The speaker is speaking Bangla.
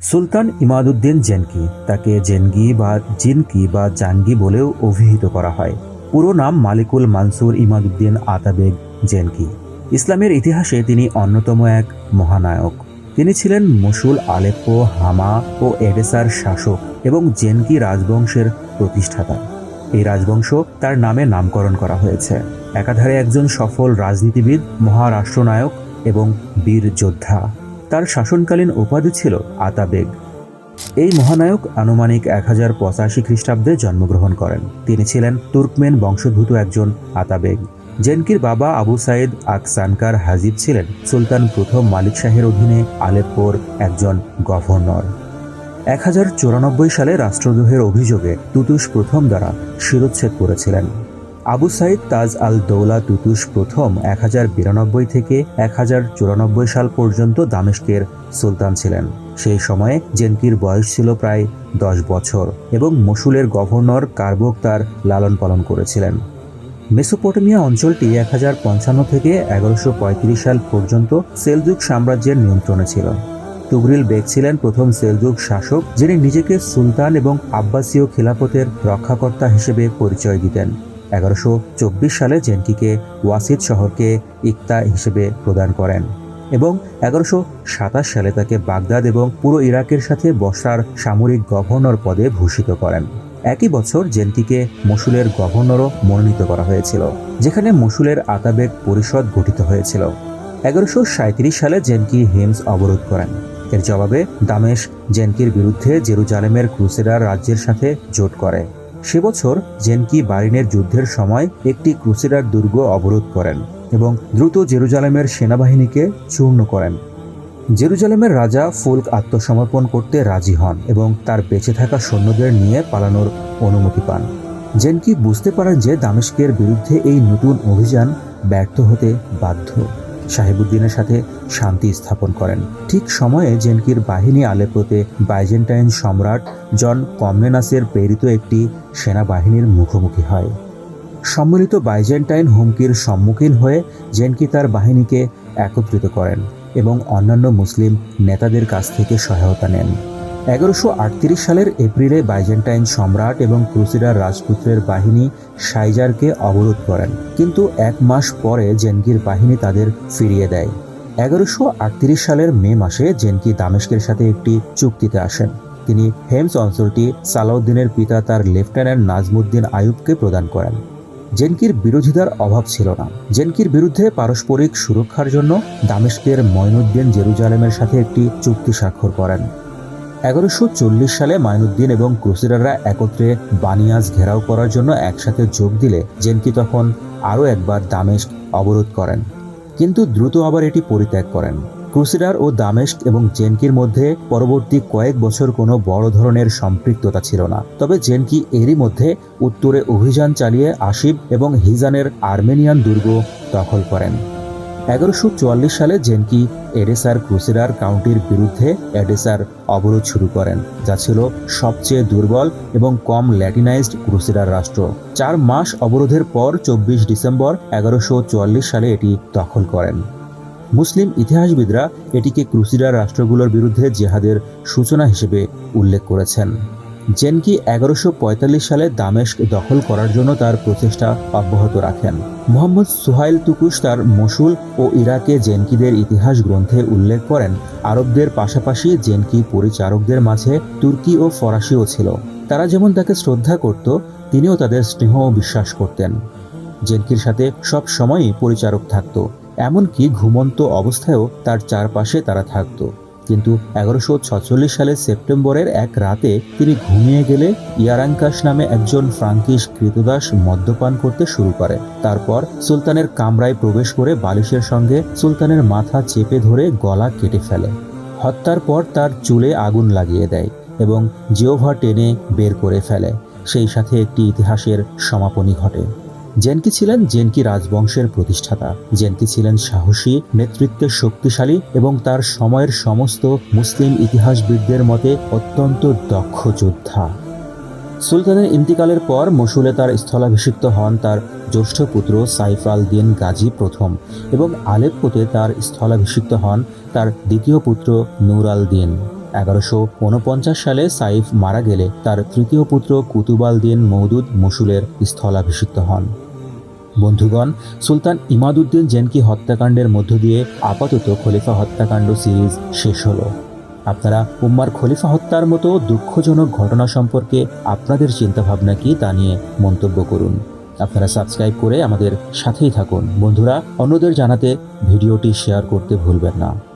সুলতান ইমাদুদ্দিন জেনকি তাকে জেনগি বা জিনকি বা জাঙ্গি বলেও অভিহিত করা হয়। পুরো নাম মালিকুল মানসুর ইমাদুদ্দিন আতাবেগ জেনকি। ইসলামের ইতিহাসে তিনি অন্যতম এক মহানায়ক। তিনি ছিলেন মসুল আলেপ্পো, হামা ও এডেসার শাসক এবং জেনকি রাজবংশের প্রতিষ্ঠাতা। এই রাজবংশ তার নামে নামকরণ করা হয়েছে। একাধারে একজন সফল রাজনীতিবিদ, মহারাষ্ট্রনায়ক এবং বীর যোদ্ধা। তার শাসনকালীন উপাধি ছিল আতাবেগ। এই মহানায়ক আনুমানিক এক হাজার পঁচাশি খ্রিস্টাব্দে জন্মগ্রহণ করেন। তিনি ছিলেন তুর্কমেন বংশোদ্ভূত একজন আতাবেগ। জেনকির বাবা আবু সাইদ আকসানকার হাজিব ছিলেন সুলতান প্রথম মালিক শাহের অধীনে আলেপ্পোর একজন গভর্নর। এক হাজার চুরানব্বই সালে রাষ্ট্রদ্রোহের অভিযোগে তুতুস প্রথম দ্বারা শিরোচ্ছেদ করেছিলেন। আবু সাইদ তাজ আল দৌলা তুতুস প্রথম এক হাজার বিরানব্বই থেকে এক হাজার চুরানব্বই সাল পর্যন্ত দামেস্কের সুলতান ছিলেন। সেই সময়ে জেনকির বয়স ছিল প্রায় দশ বছর এবং মসুলের গভর্নর কার্বক তার লালন পালন করেছিলেন। মেসোপটেমিয়া অঞ্চলটি এক হাজার পঞ্চান্ন থেকে এগারোশো পঁয়ত্রিশ সাল পর্যন্ত সেলজুক সাম্রাজ্যের নিয়ন্ত্রণে ছিল। তুগরিল বেগ ছিলেন প্রথম সেলজুক শাসক যিনি নিজেকে সুলতান এবং আব্বাসীয় খিলাফতের রক্ষাকর্তা হিসেবে পরিচয় দিতেন। এগারোশো চব্বিশ সালে জেনকিকে ওয়াসিদ শহরকে ইকতা হিসেবে প্রদান করেন এবং এগারোশো সাতাশ সালে তাকে বাগদাদ এবং পুরো ইরাকের সাথে বসরার সামরিক গভর্নর পদে ভূষিত করেন। একই বছর জেনকিকে মসুলের গভর্নরও মনোনীত করা হয়েছিল, যেখানে মসুলের আতাবেগ পরিষদ গঠিত হয়েছিল। এগারোশো সালে জেনকি হিমস অবরোধ করেন। এর জবাবে দামেশ জেনকির বিরুদ্ধে জেরুজালেমের ক্রুসেডার রাজ্যের সাথে জোট করে। সে বছর জেনকি বারিনের যুদ্ধের সময় একটি ক্রুসেডার দুর্গ অবরোধ করেন এবং দ্রুত জেরুজালেমের সেনাবাহিনীকে চূর্ণ করেন। জেরুজালেমের রাজা ফুলক আত্মসমর্পণ করতে রাজি হন এবং তার বেঁচে থাকা সৈন্যদের নিয়ে পালানোর অনুমতি পান। জেনকি বুঝতে পারেন যে দামেস্কের বিরুদ্ধে এই নতুন অভিযান ব্যর্থ হতে বাধ্য। সাহেবুদ্দিনের সাথে শান্তি স্থাপন করেন। ঠিক সময়ে জেনকির বাহিনী আলেপোতে বাইজেন্টাইন সম্রাট জন কমনেনাসের প্রেরিত একটি সেনাবাহিনীর মুখোমুখি হয়। সম্মিলিত বাইজেন্টাইন হুমকির সম্মুখীন হয়ে জেনকি তার বাহিনীকে একত্রিত করেন এবং অন্যান্য মুসলিম নেতাদের কাছ থেকে সহায়তা নেন। এগারোশো সালের এপ্রিলে বাইজেন্টাইন সম্রাট এবং ক্রুসিডার রাজপুত্রের বাহিনী সাইজারকে অবরোধ করেন। কিন্তু এক মাস পরে জেনকির বাহিনী তাদের ফিরিয়ে দেয়। এগারোশো সালের মে মাসে জেনকি দামেস্কের সাথে একটি চুক্তিতে আসেন। তিনি হেমস অঞ্চলটি সালাউদ্দিনের পিতা তার লেফটেন্যান্ট নাজমুদ্দিন আয়ুবকে প্রদান করেন। জেনকির বিরোধিতার অভাব ছিল না। জেনকির বিরুদ্ধে পারস্পরিক সুরক্ষার জন্য দামেস্কের ময়নুদ্দিন জেরুজালেমের সাথে একটি চুক্তি স্বাক্ষর করেন। এগারোশো চল্লিশ সালে মাইনুদ্দিন এবং ক্রুসিডাররা একত্রে বানিয়াজ ঘেরাও করার জন্য একসাথে যোগ দিলে জেনকি তখন আরও একবার দামেস্ক অবরোধ করেন। কিন্তু দ্রুত আবার এটি পরিত্যাগ করেন। ক্রুসিডার ও দামেস্ক এবং জেনকির মধ্যে পরবর্তী কয়েক বছর কোনো বড় ধরনের সম্পৃক্ততা ছিল না। তবে জেনকি এরই মধ্যে উত্তরে অভিযান চালিয়ে আসিব এবং হিজানের আর্মেনিয়ান দুর্গ দখল করেন। এগারোশো চুয়াল্লিশ সালে জেনকি এডেসার ক্রুসেডার কাউন্টির বিরুদ্ধে এডেসার অবরোধ শুরু করেন, যা ছিল সবচেয়ে দুর্বল এবং কম ল্যাটিনাইজড ক্রুসেডার রাষ্ট্র। চার মাস অবরোধের পর চব্বিশ ডিসেম্বর এগারোশো সালে এটি দখল করেন। মুসলিম ইতিহাসবিদরা এটিকে ক্রুসিডার রাষ্ট্রগুলোর বিরুদ্ধে জেহাদের সূচনা হিসেবে উল্লেখ করেছেন। জেনকি এগারোশো সালে দামেস্ক দখল করার জন্য তার প্রচেষ্টা অব্যাহত রাখেন। মোহাম্মদ সুহাইল তুকুস তার মসুল ও ইরাকে জেনকিদের ইতিহাস গ্রন্থে উল্লেখ করেন। আরবদের পাশাপাশি জেনকি পরিচারকদের মাঝে তুর্কি ও ফরাসিও ছিল। তারা যেমন তাকে শ্রদ্ধা করত, তিনিও তাদের স্নেহ ও বিশ্বাস করতেন। জেনকির সাথে সব সময়ই পরিচারক থাকত, এমনকি ঘুমন্ত অবস্থায়ও তার চারপাশে তারা থাকতো। কিন্তু এগারোশো ছচল্লিশ সালের সেপ্টেম্বরের এক রাতে তিনি ঘুমিয়ে গেলে ইয়ারাঙ্কাস নামে একজন ফ্রাঙ্কিশ কৃতদাস মদ্যপান করতে শুরু করে তারপর সুলতানের কামরায় প্রবেশ করে বালিশের সঙ্গে সুলতানের মাথা চেপে ধরে গলা কেটে ফেলে। হত্যার পর তার চুলে আগুন লাগিয়ে দেয় এবং জিওভা টেনে বের করে ফেলে। সেই সাথে একটি ইতিহাসের সমাপনী ঘটে। জেনকি ছিলেন জেনকি রাজবংশের প্রতিষ্ঠাতা। জেনকি ছিলেন সাহসী, নেতৃত্বে শক্তিশালী এবং তার সময়ের সমস্ত মুসলিম ইতিহাসবিদদের মতে অত্যন্ত দক্ষ যোদ্ধা। সুলতানের ইন্তিকালের পর মসুলে তার স্থলাভিষিক্ত হন তার জ্যৈষ্ঠ পুত্র সাইফ আল দিন গাজী প্রথম এবং আলেপ্পোতে তার স্থলাভিষিক্ত হন তার দ্বিতীয় পুত্র নূর আল দিন। এগারোশো উনপঞ্চাশ সালে সাইফ মারা গেলে তার তৃতীয় পুত্র কুতুবাল দিন মৌদুদ মসুলের স্থলাভিষিক্ত হন। বন্ধুগণ, সুলতান ইমাদুদ্দিন জেনকি হত্যাকাণ্ডের মধ্য দিয়ে আপাতত খলিফা হত্যাকাণ্ড সিরিজ শেষ হলো। আপনারা উম্মার খলিফা হত্যার মতো দুঃখজনক ঘটনা সম্পর্কে আপনাদের চিন্তাভাবনা কি তা নিয়ে মন্তব্য করুন। আপনারা সাবস্ক্রাইব করে আমাদের সাথেই থাকুন। বন্ধুরা, অন্যদের জানাতে ভিডিওটি শেয়ার করতে ভুলবেন না।